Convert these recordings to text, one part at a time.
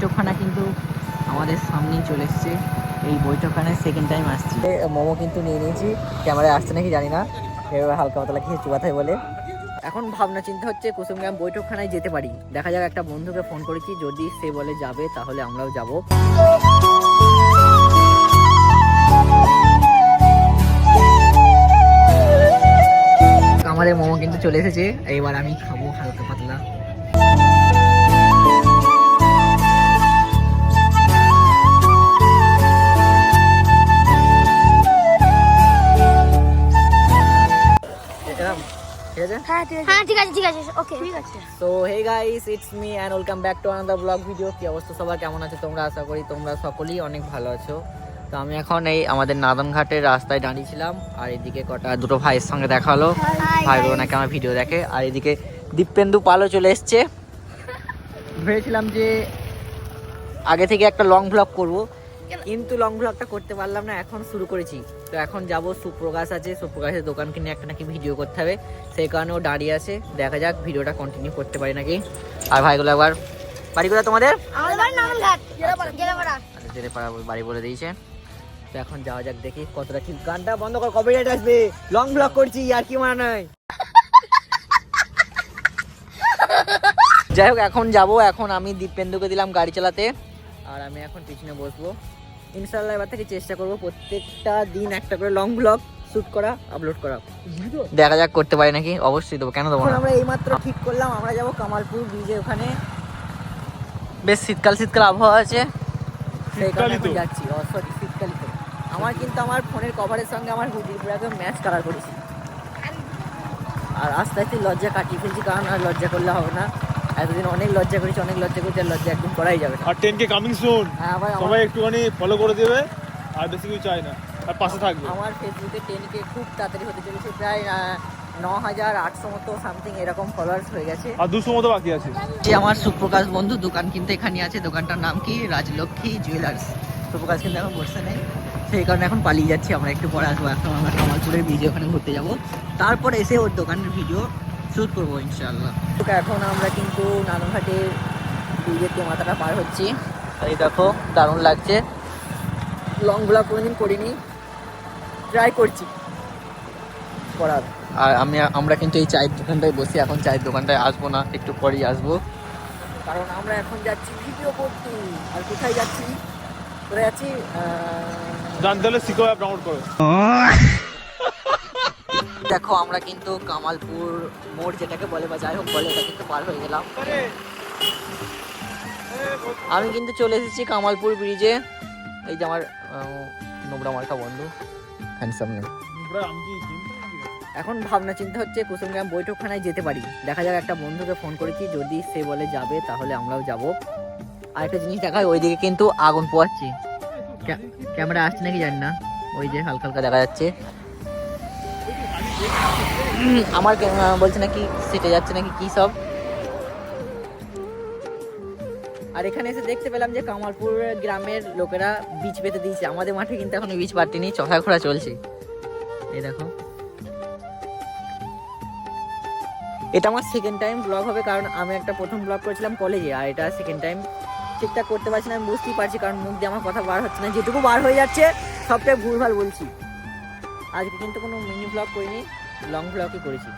বৈঠকখানা কিন্তু আমাদের সামনেই চলে এসছে। এই বৈঠকখানায় সেকেন্ড টাইম আসছি। মোমো কিন্তু নিয়ে নিয়েছি। ক্যামেরায় আসছে নাকি জানি না। এভাবে হালকা পাতলা খেয়ে চুয়াথায় বলে। এখন ভাবনা চিন্তা হচ্ছে কুসুমগ্রাম বৈঠকখানায় যেতে পারি। দেখা যাক একটা বন্ধুকে ফোন করেছি, যদি সে বলে যাবে তাহলে আমরাও যাব। আমাদের মোমো কিন্তু চলে এসেছে। এইবার আমি খাব হালকা ঠিক আছে ঠিক আছে ওকে ঠিক আছে। তো hey guys it's me and welcome back to another vlog video কি অবস্থা সবার? কেমন আছে তোমরা? আশা করি তোমরা সকলেই অনেক ভালো আছো। তো আমি এখন এই আমাদের নাদনঘাটের রাস্তায় দাঁড়িয়েছিলাম। আর এদিকে কটা দুটো ভাইয়ের সঙ্গে দেখা হলো। ভাই বোন আমার ভিডিও দেখে। আর এদিকে দীপেন্দু পালও চলে এসছে। ভেবেছিলাম যে আগে থেকে একটা লং ব্লগ করব। কিন্তু লং ব্লগটা করতে পারলাম না এখন শুরু করেছি। তো এখন যাব সুপ্রকাশ আছে সুপ্রকাশের দোকান কিনে একটা নাকি ভিডিও করতে হবে। সেই কারণে ও দাঁড়িয়ে আছে দেখা যাক ভিডিওটা কন্টিনিউ করতে পারি নাকি। আর ভাইগুলো একবার বাড়ি কোথায় তোমাদের? বাড়ি আচ্ছা বাড়ি বলে দিয়েছে। তো এখন যাওয়া যাক দেখি কতটা কি গানটা বন্ধ কর কপিরাইট আসবে। লং ব্লগ করছি আর কি মানা নয় যাই হোক এখন যাব এখন আমি দীপেন্দুকে দিলাম গাড়ি চালাতে। আর আমি এখন পিছনে বসবো। ইনশাল্লাহ এবার থেকে চেষ্টা করব প্রত্যেকটা দিন একটা করে লং ব্লগ শ্যুট করা আপলোড করা। দেখা যাক করতে পারি নাকি? অবশ্যই দেবো। কেন দেবো না? আমরা এইমাত্র ঠিক করলাম আমরা যাব কামালপুর ব্রিজে ওখানে। বেশ শীতকাল শীতকাল আবহাওয়া আছে। সেই কারণে যাচ্ছি। সরি শীতকালই তো। আমার কিন্তু আমার ফোনের কভারের সঙ্গে আমার হুডির পুরাকে ম্যাচ কালার করেছি। আর আস্তে আস্তে লজ্জা কাটিয়ে ফেলছি কারণ আর লজ্জা করলে হবে না। এতদিন অনেক লজ্জা করেছি অনেক লজ্জা করেছি আর লজ্জা একদম করাই যাবে না। আর টেন কে কামিং সুন হ্যাঁ আবার আমার- সবাই একটুখানি ফলো করে দেবে আর বেশি কিছু চাই না। আর পাশে থাকবে। আমার ফেসবুকে টেনকে খুব তাড়াতাড়ি হতে চলেছে প্রায় ন হাজার আটশো মতো সামথিং এরকম ফলোয়ার্স হয়ে গেছে। আর দুশো মতো বাকি আছে। যে আমার সুপ্রকাশ বন্ধু দোকান কিন্তু এখানে আছে। দোকানটার নাম কি? রাজলক্ষ্মী জুয়েলার্স সুপ্রকাশ কিন্তু এখন বসে নেই। সেই কারণে এখন পালিয়ে যাচ্ছি আমরা একটু পরে আসব এখন আমরা কামালপুরের ব্রিজে ওখানে ঘুরতে যাব। তারপর এসে ওর দোকানের ভিডিও শ্যুট করব ইনশাল্লাহ এখন আমরা কিন্তু নানুঘাটের ব্রিজের যে মাথাটা পার হচ্ছি। এই দেখো দারুণ লাগছে। লং ব্লগ কোনোদিন করিনি। ট্রাই করছি। করার। আর আমি আমরা কিন্তু এই চায়ের দোকানটায় বসি এখন চায়ের দোকানটায় আসব না একটু পরেই আসব। কারণ আমরা এখন যাচ্ছি ভিডিও করতে। আর কোথায় যাচ্ছি? কোথায় যাচ্ছি? জানতে হলে শিখো অ্যাপ ডাউনলোড করো। দেখো আমরা কিন্তু কামালপুর মোড় যেটাকে বলে বা যাই হোক বলে এটা কিন্তু পার হয়ে গেলাম। আমি কিন্তু চলে এসেছি কামালপুর ব্রিজে এই যে আমার নোংরা মার্কা বন্ধু। হ্যান্ডসাম নাকি? এখন ভাবনা চিন্তা হচ্ছে কুসুমগ্রাম বৈঠকখানায় যেতে পারি। দেখা যাক একটা বন্ধুকে ফোন করেছি যদি সে বলে যাবে তাহলে আমরাও যাব। আর একটা জিনিস দেখায় ওইদিকে কিন্তু আগুন পোয়াচ্ছি ক্যামেরা আসছে নাকি জানি না। ওই যে হালকা হালকা দেখা যাচ্ছে। আমার বলছে নাকি সেটে যাচ্ছে নাকি কি সব। আর এখানে এসে দেখতে পেলাম যে কামালপুর গ্রামের লোকেরা বীজ পেতে দিয়েছে। আমাদের মাঠে কিন্তু এখনও বীজ পাটেনি চখা খোড়া চলছে। এই দেখো। এটা আমার সেকেন্ড টাইম ব্লগ হবে কারণ আমি একটা প্রথম ব্লগ করেছিলাম কলেজে আর এটা সেকেন্ড টাইম ঠিকঠাক করতে পারছি না, আমি বুঝতেই পারছি কারণ মুখ দিয়ে আমার কথা বার হচ্ছে না। যেটুকু বার হয়ে যাচ্ছে, সবটাই ভুলভাল বলছি। আজকে কিন্তু কোনো মিনি ব্লগ করিনি। লং ব্লগই করেছি।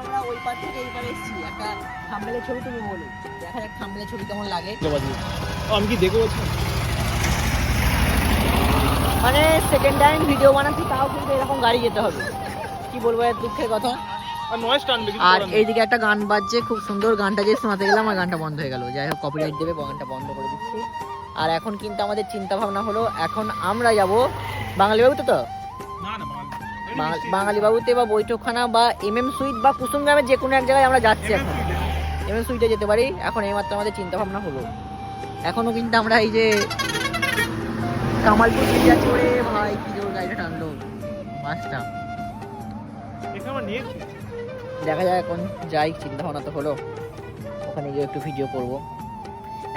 আমরা ওই পার থেকে এই এসেছি একটা থাম্বেলের ছবি তুমি বলো। দেখা যাক থাম্বেলের ছবি কেমন লাগে। তো আমি কি দেখে বলছি? মানে সেকেন্ড টাইম ভিডিও বানাচ্ছি তাও কিন্তু এরকম গাড়ি যেতে হবে। কি বলব এর দুঃখের কথা? আর এইদিকে একটা গান বাজছে খুব সুন্দর গানটা যে শোনাতে গেলাম আর গানটা বন্ধ হয়ে গেল। যাই হোক কপিরাইট দেবে গানটা বন্ধ করে দিচ্ছি। আর এখন কিন্তু আমাদের চিন্তা ভাবনা হলো এখন আমরা যাব বাঙালি বাবুতে তো? না বাঙালি। বাবুতে বা বৈঠকখানা বা এম এম সুইট বা কুসুম গ্রামের যে কোনো এক জায়গায় আমরা যাচ্ছি এখন। এম এম সুইটে যেতে পারি। এখন এইমাত্র আমাদের চিন্তা ভাবনা হলো। এখনও কিন্তু আমরা এই যে কামালপুর দিকে যাচ্ছি ওরে ভাই কি জোর গাড়িটা টানলো। বাসটা দেখা যায় এখন যাই চিন্তা ভাবনা তো হলো। ওখানে গিয়ে একটু ভিডিও করব।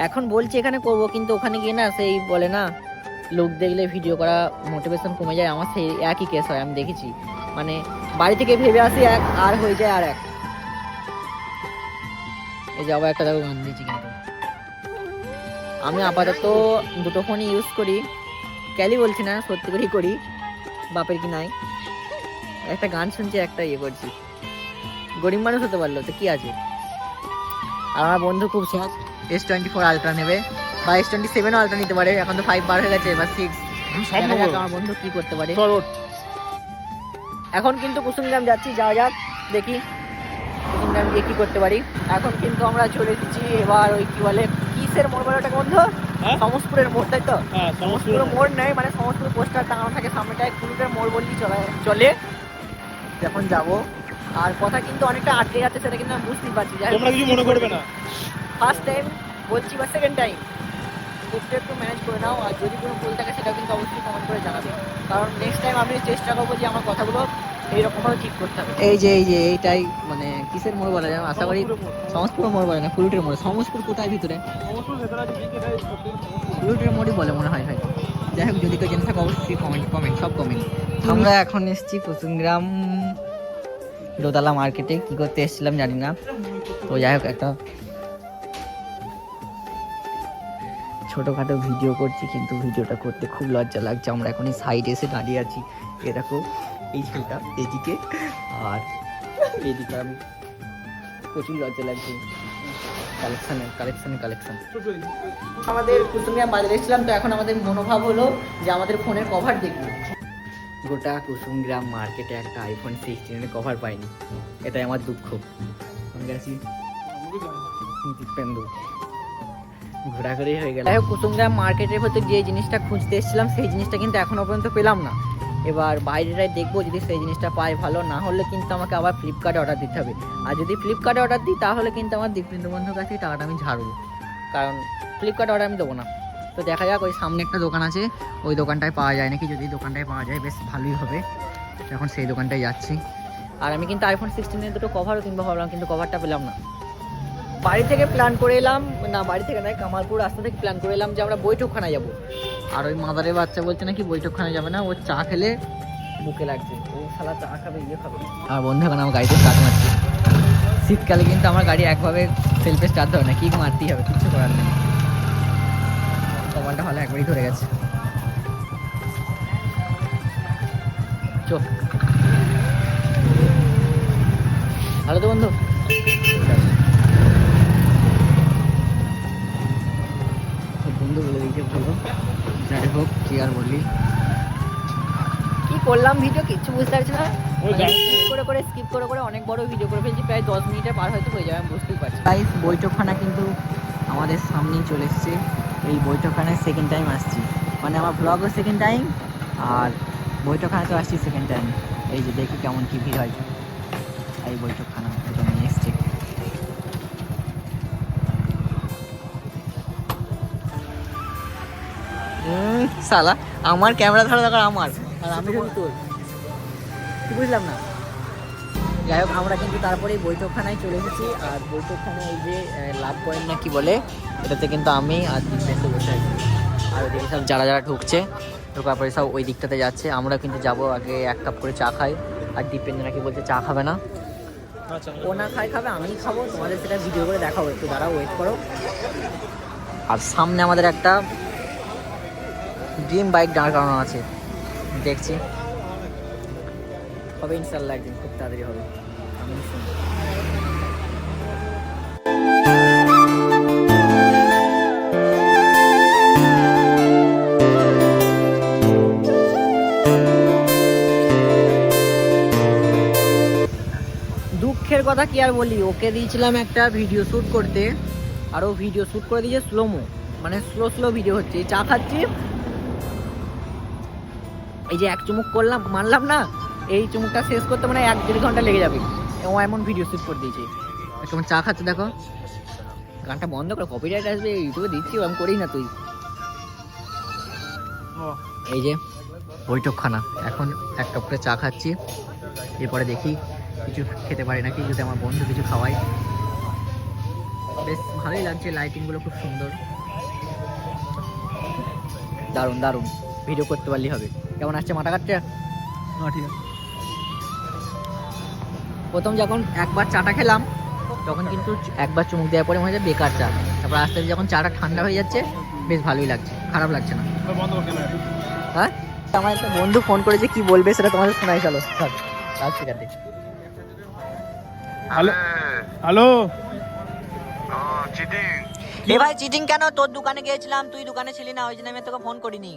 এখন বলছি এখানে করব কিন্তু ওখানে গিয়ে না সেই বলে না লোক দেখলে ভিডিও করা মোটিভেশন কমে যায়, আমার সেই একই কেস হয়, আমি দেখেছি। মানে বাড়ি থেকে ভেবে আসি এক, আর হয়ে যায় আর এক। এই যে আবার একটা দেখো গান দিয়েছি কিন্তু। আমি আপাতত দুটো ফোনই ইউজ করি। ক্যালি বলছি না, সত্যি করেই করি। বাপের কি নাই। একটা গান শুনছি, একটা ইয়ে করছি। গরিব মানুষ হতে পারল, তো কি আছে? আর আমার বন্ধু খুব সহজ এস টোয়েন্টি ফোর আলট্রা নেবে। বা এস টোয়েন্টি সেভেনও আলট্রা নিতে পারে। এখন তো ফাইভ বার হয়ে গেছে বা সিক্স আমার বন্ধু কি করতে পারে। এখন কিন্তু কুসুমগ্রাম যাচ্ছি যাওয়া যাক দেখি কুসুমগ্রাম গিয়ে কি করতে পারি। এখন কিন্তু আমরা চলে এসেছি এবার ওই কি বলে কিসের মোড় বলে ওটাকে বন্ধু? হ্যাঁ? সমসপুরের মোড় তাই তো? হ্যাঁ সমস্ত সমসপুর মোড়। নেই মানে সমসপুর পোস্টার টাঙানো থাকে সামনেটায় কুলুটের মোড় বললেই চলে চলে। এখন যাব আর কথা কিন্তু অনেকটা আটকে যাচ্ছে সেটা কিন্তু আমি বুঝতেই পারছি তোমরা কিছু মনে করবে না। ফার্স্ট টাইম বলছি বা সেকেন্ড টাইম একটু একটু ম্যানেজ করে নাও আর যদি কোনো ভুল থাকে সেটা কিন্তু অবশ্যই কমেন্ট করে জানাবে। কারণ নেক্সট টাইম আমি চেষ্টা করব যে আমার কথাগুলো এইরকমভাবে ঠিক করতে হবে। এই যে এই যে এইটাই মানে কিসের মোড় বলা যায় আশা করি সমসপুর মোড়। বলে না ফুলুটের মোড়। সমসপুর কোথায় ভিতরে? ফুলুটের মোড়ই বলে মনে হয় ভাই যাই হোক যদি কেউ জেনে থাকে অবশ্যই কমেন্ট কমেন্ট সব কমেন্ট আমরা এখন এসেছি কুসুমগ্রাম দোতলা মার্কেটে কি করতে এসেছিলাম জানি না। তো যাই হোক একটা ছোটোখাটো ভিডিও করছি কিন্তু ভিডিওটা করতে খুব লজ্জা লাগছে। আমরা এখন এই সাইডে এসে দাঁড়িয়ে আছি। এ দেখো এই ছেলেটা এদিকে আর এদিকে আমি প্রচুর লজ্জা লাগছে। কালেকশানের কালেকশানের কালেকশান আমাদের কুসুমিয়া বাজারে এসেছিলাম তো এখন আমাদের মনোভাব হলো যে আমাদের ফোনের কভার দেখব। গোটা কুসুমগ্রাম মার্কেটে একটা আইফোন সিক্সটিনের কভার পাইনি। এটাই আমার দুঃখ। দীপেন্দু ঘোরাঘুরি হয়ে গেল। কুসুমগ্রাম মার্কেটের ভেতর যে জিনিসটা খুঁজতে এসেছিলাম, সেই জিনিসটা কিন্তু এখনও পর্যন্ত পেলাম না। এবার বাইরেটাই দেখব যদি সেই জিনিসটা পাই ভালো, না হলে কিন্তু আমাকে আবার ফ্লিপকার্টে অর্ডার দিতে হবে। আর যদি ফ্লিপকার্টে অর্ডার দিই, তাহলে কিন্তু আমার দীপেন্দু বন্ধুর কাছে টাকাটা আমি ঝাড়বো। কারণ ফ্লিপকার্টে অর্ডার আমি দেবো না। তো দেখা যাক, ওই সামনে একটা দোকান আছে, ওই দোকানটায় পাওয়া যায় নাকি? যদি দোকানটায় পাওয়া যায়, বেশ ভালোই হবে। এখন সেই দোকানটায় যাচ্ছি। আর আমি কিন্তু আইফোন সিক্সটিনের দুটো কভারও কিনবো ভাবলাম, কিন্তু কভারটা পেলাম না। বাড়ি থেকে প্ল্যান করে এলাম না, বাড়ি থেকে নয়, কামালপুর রাস্তা থেকে প্ল্যান করে এলাম যে আমরা বৈঠকখানায় যাব। আর ওই মাদারের বাচ্চা বলছে নাকি বৈঠকখানায় যাবে না, ও চা খেলে বুকে লাগছে। ও শালা চা খাবে ইয়ে খাবে। আর বন্ধু, এখন আমার গাড়িতে স্টার্ট মারছি। শীতকালে কিন্তু আমার গাড়ি একভাবে সেলফে স্টার্ট হবে না কিক মারতেই হবে, কিচ্ছু করার নেই। কমালটা ভালো একবারই ধরে গেছে। চোখ। ভালো তো বন্ধু তো বন্ধু বলে যাই হোক কি আর বলি। কি করলাম ভিডিও কিচ্ছু বুঝতে পারছি না। স্কিপ করে করে স্কিপ করে করে অনেক বড় ভিডিও করে ফেলছি প্রায় দশ মিনিটে পার হয়তো হয়ে যাবে আমি বুঝতেই পারছি তাই বৈঠকখানা কিন্তু আমাদের সামনেই চলে এসছে। এই বৈঠকখানায় সেকেন্ড টাইম আসছি। মানে আমার ব্লগও সেকেন্ড টাইম আর বৈঠকখানাতেও আসছি সেকেন্ড টাইম এই যে দেখি কেমন কি ভিড় হয়। এই বৈঠকখানা দুটো নিয়ে উম, শালা আমার ক্যামেরা ধরা দরকার আমার। আর আমি শুধু তোর। কি বুঝলাম না। যাই হোক আমরা কিন্তু তারপরে বৈঠকখানায় চলে এসেছি। আর বৈঠকখানায় এই যে লাভ পয়েন্ট না কি বলে এটাতে কিন্তু আমি আর দিকটাতে বসে আছি। আর ওদিকে সব যারা যারা ঢুকছে ঢোকার পরে সব ওই দিকটাতে যাচ্ছে। আমরা কিন্তু যাব আগে এক কাপ করে চা খাই। আর দীপেন্দ্র নাকি বলছে চা খাবে না। আচ্ছা ও না খাই খাবে আমি খাব। তোমাদের সেটা ভিডিও করে দেখাবো। একটু দাঁড়াও ওয়েট করো। আর সামনে আমাদের একটা ড্রিম বাইক দাঁড় করানো আছে। দেখছি। হবে ইনশাল্লাহ একদিন, খুব তাড়াতাড়ি হবে। দুঃখের কথা কি আর বলি? ওকে দিয়েছিলাম একটা ভিডিও শ্যুট করতে। আর ও ভিডিও শ্যুট করে দিয়েছে স্লোমো মানে স্লো স্লো ভিডিও হচ্ছে। চা খাচ্ছি এই যে এক চুমুক করলাম, মানলাম না, এই চুমুকটা শেষ করতে মানে এক দেড় ঘণ্টা লেগে যাবে। ও এমন ভিডিও শ্যুট করে দিয়েছে। কেমন চা খাচ্ছে দেখো। গানটা বন্ধ করে কপিরাইট আসবে ইউটিউবে দিচ্ছি আমি করি না তুই। এই যে, বৈঠকখানা। এখন এক কাপ করে চা খাচ্ছি। এরপরে দেখি কিছু খেতে পারি নাকি, যদি আমার বন্ধু কিছু খাওয়াই বেশ ভালোই লাগছে লাইটিংগুলো খুব সুন্দর। দারুণ দারুণ। ভিডিও করতে পারলেই হবে। কেমন আসছে মাথা কাটছে? ঠিক আছে। প্রথম যখন একবার চাটা খেলাম তখন কিন্তু একবার চুমুক দেওয়ার পরে মনে হয় বেকার চা। তারপর আস্তে আস্তে যখন চাটা ঠান্ডা হয়ে যাচ্ছে বেশ ভালোই লাগছে খারাপ লাগছে না। হ্যাঁ? আমার একটা বন্ধু ফোন করেছে কি বলবে সেটা তোমাদের শোনাই চলো। Hello hello. এ ভাই চিটিং কেন? তোর দোকানে গিয়েছিলাম তুই দোকানে ছিলি না ওই জন্য আমি তোকে ফোন করিনি।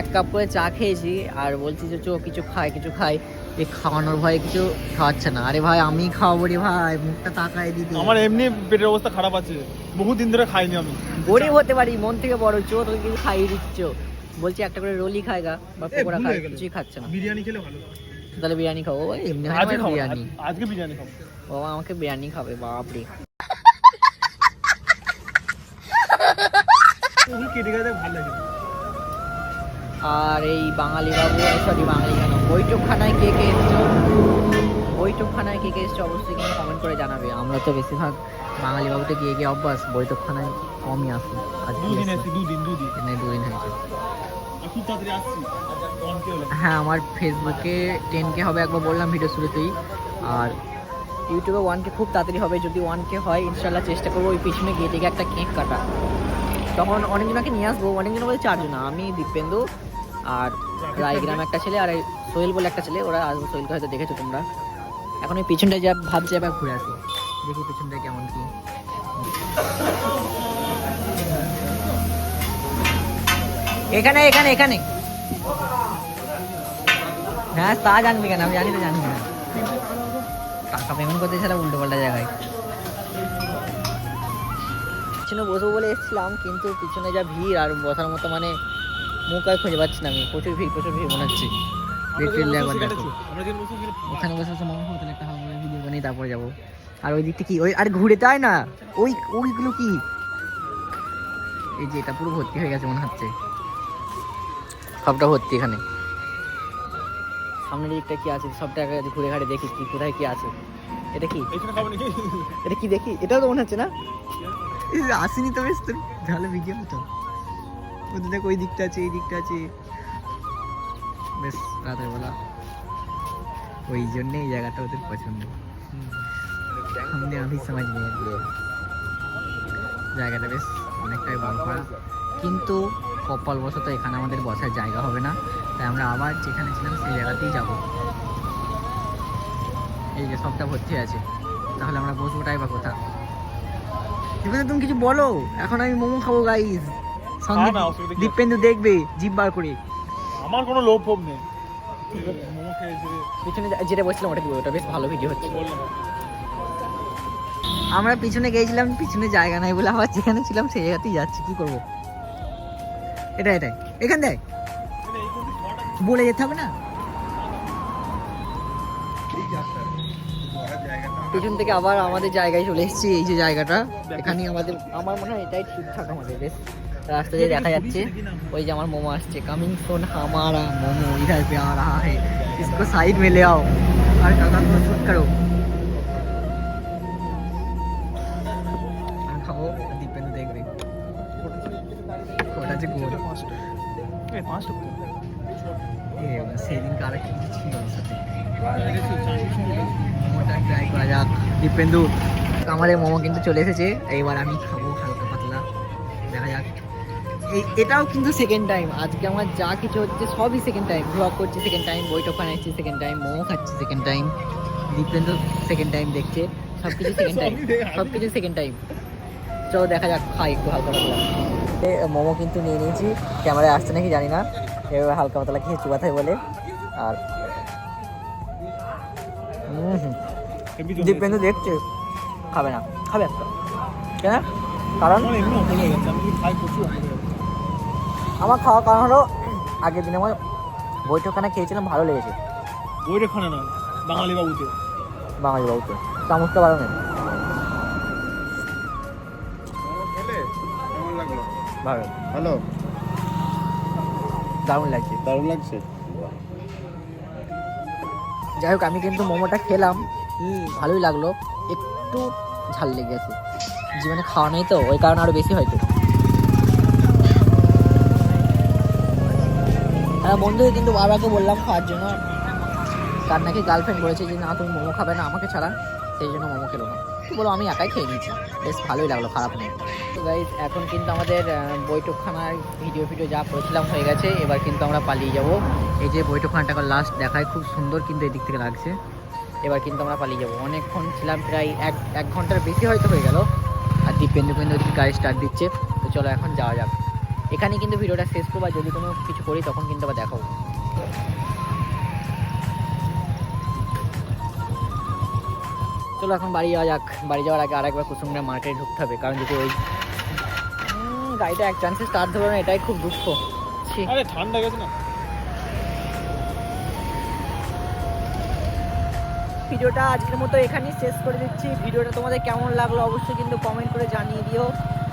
এক কাপ করে চা খেয়েছি আর বলছি যে চো কিছু খাই কিছু খাই। এই খাওয়ানোর ভয়ে কিছু খাওয়াচ্ছে না। আরে ভাই আমি খাওয়াবো রে ভাই মুখটা তাকায় দিদি আমার এমনি পেটের অবস্থা খারাপ আছে বহুত দিন ধরে খাইনি আমি। গরিব হতে পারি মন থেকে বড় চো তোকে কিছু খাইয়ে দিচ্ছ বলছি একটা করে রোলি খায়গা বা পকোড়া খায় কিছুই খাচ্ছে না। বিরিয়ানি খেলে ভালো। তাহলে বিরিয়ানি খাব ওই এমনি আজকে বিরিয়ানি। আজকে বিরিয়ানি খাব। বাবা আমাকে বিরিয়ানি খাবে বাপরে। কেটে গেলে ভালো লাগে। আর এই বাঙালি বাবু সরি বাঙালি কেন? বৈঠকখানায় কে কে এসছো? বৈঠকখানায় কে কে এসছো অবশ্যই কিন্তু কমেন্ট করে জানাবে। আমরা তো বেশিরভাগ বাঙালি বাবুতে গিয়ে গিয়ে অভ্যাস বৈঠকখানায় কমই আসি। আজকে দুদিন দুদিন হয়েছে। হ্যাঁ আমার ফেসবুকে টেন কে হবে একবার বললাম ভিডিও শুরুতেই। আর ইউটিউবে ওয়ান কে খুব তাড়াতাড়ি হবে যদি ওয়ান কে হয় ইনশাল্লাহ চেষ্টা করব ওই পিছনে গিয়ে থেকে একটা কেক কাটা। তখন অনেকজনকে নিয়ে আসব, অনেকজন বলে চারজন, আমি দীপেন্দু আর রায়গ্রাম একটা ছেলে আর সোহেল বলে একটা ছেলে, ওরা আসব সোহেলকে হয়তো দেখেছ তোমরা। এখন ওই পিছনটায় যা ভাবছে এবার ঘুরে আসি দেখি পিছনটায় কেমন কি। এখানে এখানে এখানে। হ্যাঁ তা জানবি কেন? আমি জানি তো জানবি না। টাকা পেমেন্ট করতে ছাড়া উল্টো পাল্টা জায়গায়। পিছনে বসবো বলে এসেছিলাম কিন্তু পিছনে যা ভিড় আর বসার মতো মানে মুখ আর খুঁজে পাচ্ছি না আমি। প্রচুর ভিড় প্রচুর ভিড় মনে হচ্ছে। ওখানে বসে বসে মামা হোটেলে একটা ভিডিও বানিয়ে তারপরে যাব। আর ওই দিকটা কি? ওই আর ঘুরে তাই না। ওই ওইগুলো কি? এই যে এটা পুরো ভর্তি হয়ে গেছে মনে হচ্ছে। সবটা ভর্তি এখানে। সামনের দিকটা কি আছে? সবটা ঘুরে ঘাড়ে দেখি কি কোথায় কি আছে। এটা কি? এটা কি দেখি? এটাও তো মনে হচ্ছে না? আসেনি তো বেশ তোর ভালো ভিডিও হতো ওদের দেখ, ওই দিকটা আছে, এই দিকটা আছে। বেশ, রাতের বেলা। ওই জন্যে এই জায়গাটা ওদের পছন্দ। সামনে আমি সমাজ জায়গাটা বেশ অনেকটাই বড় করা কিন্তু কপাল বশত এখানে আমাদের বসার জায়গা হবে না। তাই আমরা আবার যেখানে ছিলাম সেই জায়গাতেই যাব। এই যে সবটা ভর্তি আছে। তাহলে আমরা বসবোটাই বা কোথা এবারে তুমি কিছু বলো? এখন আমি মোমো খাব গাইস আছে? দীপেন্দু দেখবে জিভ বার করে। আমার কোনো লোভ ফোভ নেই। পিছনে যেটা বসছিলাম ওটা কি ওটা বেশ ভালো ভিডিও হচ্ছে। আমরা পিছনে গিয়েছিলাম পিছনে জায়গা নাই বলে আবার যেখানে ছিলাম সেই জায়গাতেই যাচ্ছি। কি করব? এটা এটাই। এখান দেখ। বলে যেতে হবে না? পিছন থেকে আবার আমাদের জায়গায় চলে এসেছি এই যে জায়গাটা এখানে আমাদের আমার মনে হয় এটাই ঠিকঠাক আমাদের বেশ রাস্তা দিয়ে দেখা যাচ্ছে ওই যে আমার মোমো আসছে কামিং সোন हमारा मोमो इधर पे आ रहा है इसको साइड में ले आओ और काका को शूट करो আমি খাবো দীপেন্দু দেখবে ওটা যে গোল এই পাঁচটা এ, সেদিন কার একটা কিছু ছিল ওর সাথে দীপেন্দু। আমাদের মোমো কিন্তু চলে এসেছে। এইবার আমি খাব হালকা পাতলা। দেখা যাক। এই এটাও কিন্তু সেকেন্ড টাইম আজকে আমার যা কিছু হচ্ছে সবই সেকেন্ড টাইম ব্লগ করছি সেকেন্ড টাইম বইটা বানাচ্ছি সেকেন্ড টাইম মোমো খাচ্ছি second time Dipendu second time দেখছে। সব কিছু সেকেন্ড টাইম সব কিছু সেকেন্ড টাইম চলো দেখা যাক। খাই একটু হালকা পাতলা। মোমো কিন্তু নিয়ে নিয়েছি। ক্যামেরায় আসছে নাকি জানি না। এবার হালকা পাতলা খেয়ে চুবাথায় বলে। আর হুম হুম। দীপেন্দু দেখছে খাবে না খাবে একটা। কেন? কারণ আমার খাওয়ার কারণ হলো আগের দিন আমার বৈঠকখানা খেয়েছিলাম ভালো লেগেছে। ওই না বাঙালি বাবুতে। বাঙালি বাবুতে চামচটা ভালো নেই ভালো। হ্যালো দারুণ লাগছে। দারুণ লাগছে? যাই হোক আমি কিন্তু মোমোটা খেলাম। ভালোই লাগল। একটু ঝাল লেগে গেছে জীবনে খাওয়া নেই তো, ওই কারণে আরও বেশি হয়তো। হ্যাঁ বন্ধুকে কিন্তু বাবাকে বললাম খাওয়ার জন্য। তার নাকি গার্লফ্রেন্ড বলেছে যে, না, তুমি মোমো খাবে না আমাকে ছাড়া, সেই জন্য মোমো খেলো না। বলো আমি একাই খেয়ে নিয়েছি। বেশ ভালোই লাগল, খারাপ নেই। তো গাইজ এখন কিন্তু আমাদের বৈঠকখানার ভিডিও ফিডিও যা করেছিলাম হয়ে গেছে। এবার কিন্তু আমরা পালিয়ে যাব। এই যে বৈঠকখানাটা লাস্ট দেখায়, খুব সুন্দর কিন্তু এদিক থেকে লাগছে। এবার কিন্তু আমরা পালিয়ে যাব। অনেকক্ষণ ছিলাম প্রায় এক এক ঘণ্টার বেশি হয়তো হয়ে গেল। আর দীপেন্দু কিন্তু ওদিকে গাড়ি স্টার্ট দিচ্ছে। তো চলো এখন যাওয়া যাক। এখানে কিন্তু ভিডিওটা শেষ করব আর যদি কোনো কিছু করি তখন কিন্তু আবার দেখাবো। চলো এখন বাড়ি যাওয়া যাক। বাড়ি যাওয়ার আগে আরেকবার কুসুমগ্রাম মার্কেটে ঢুকতে হবে। কারণ যদি ওই গাড়িটা এক চান্সে স্টার্ট ধরো না, এটাই খুব দুঃখ। ঠান্ডা গেছে না? ভিডিওটা আজকের মতো এখানেই শেষ করে দিচ্ছি। ভিডিওটা তোমাদের কেমন লাগল অবশ্যই কিন্তু কমেন্ট করে জানিয়ে দিও।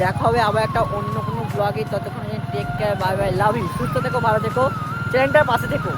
দেখা হবে আবার একটা অন্য কোনো ব্লগে ততক্ষণ take care bye bye love you সুস্থ থেকো, ভালো থেকো। চ্যানেলটার পাশে থেকো।